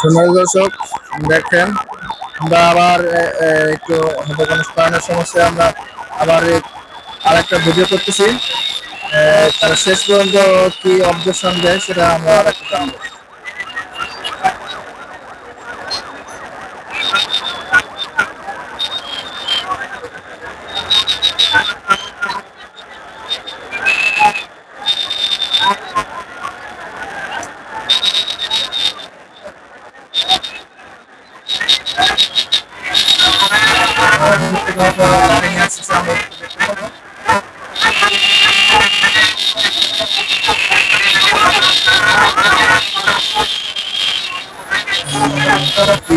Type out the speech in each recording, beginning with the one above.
সুন্দর দর্শক, দেখেন। আমরা আবার একটু হয়তো কোনো সমস্যা আমরা আবার আর একটা ভিডিও করতেছি। তারা শেষ পর্যন্ত কি অবজেকশন দেয় সেটা আমরা আর একটা জানব কি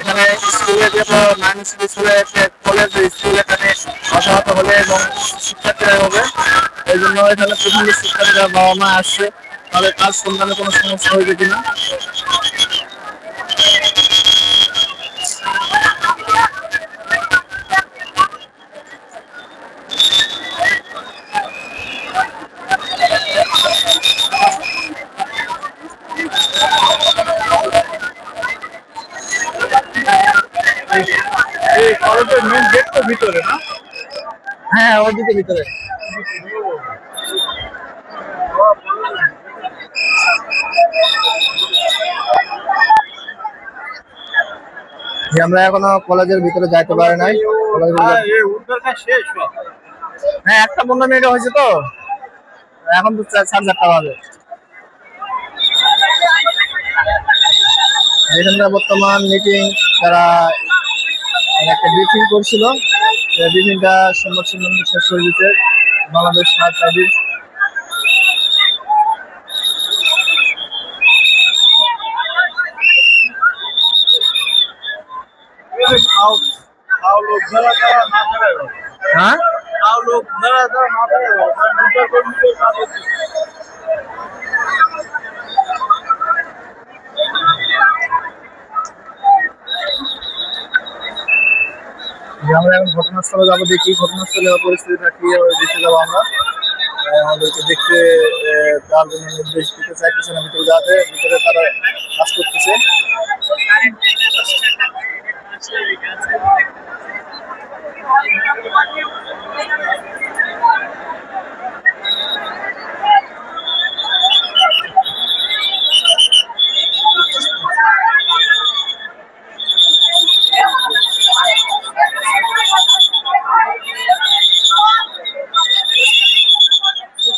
এখানে স্কুলে যে নাইন স্কুলে কলেজ স্কুল এখানে অসহায়তা হলে এবং শিক্ষার্থীরা হবে এই জন্য এখানে প্রথম শিক্ষার্থীরা বাবা মা আসছে, তাদের কাজ সন্ধানে কোনো সমস্যা হয়েছে কিনা? এই কলেজের মেন গেট তো ভিতরে না হ্যাঁ ওদিকে ভিতরে যে আমরা এখনও কলেজের ভিতরে যাইতে পারি নাই হ্যাঁ একটা পনেরো মিনিট হয়েছে তো। এখন তো সাড়ে চারটা বাজে। এখানকার বর্তমান মিটিং তারা একটা ব্রিফিং করছিল। ব্রিফিংটা সংবাদ সম্মেলন শেষ হয়ে গেছে বাংলাদেশ ফায়ার সার্ভিস হ্যাঁ? আমরা এখন ঘটনাস্থলে যাব দেখি, ঘটনাস্থলে পরিস্থিতিটা কি দেখতে যাব আমরা। আমাদেরকে দেখতে তার জন্য নির্দেশ দিতে চাইতেছে না, ভিতরে যাতে, ভিতরে তারা কাজ করতেছে।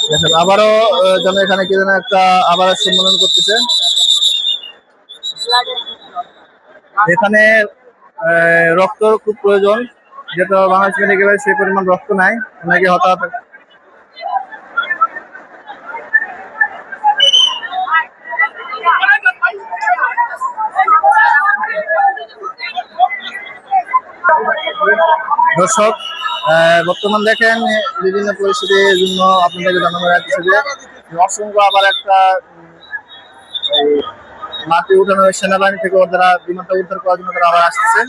দেখেন আবারও যেন এখানে কি যেন একটা আবার সম্মেলন করতেছে। এখানে আহ, রক্ত খুব প্রয়োজন। যেহেতু বাংলাদেশ মেডিকেলে সেই পরিমাণ রক্ত নাই। অনেকে হতাহত দর্শক বর্তমান দেখেন, বিভিন্ন পরিস্থিতির জন্য আপনাদেরকে জানানো রাখছি যে নরসিংহ আবার একটা মাটি উঠানো সেনাবাহিনী থেকে ওরা বিমানটা উদ্ধার করার জন্য তারা আবার আসতেছে।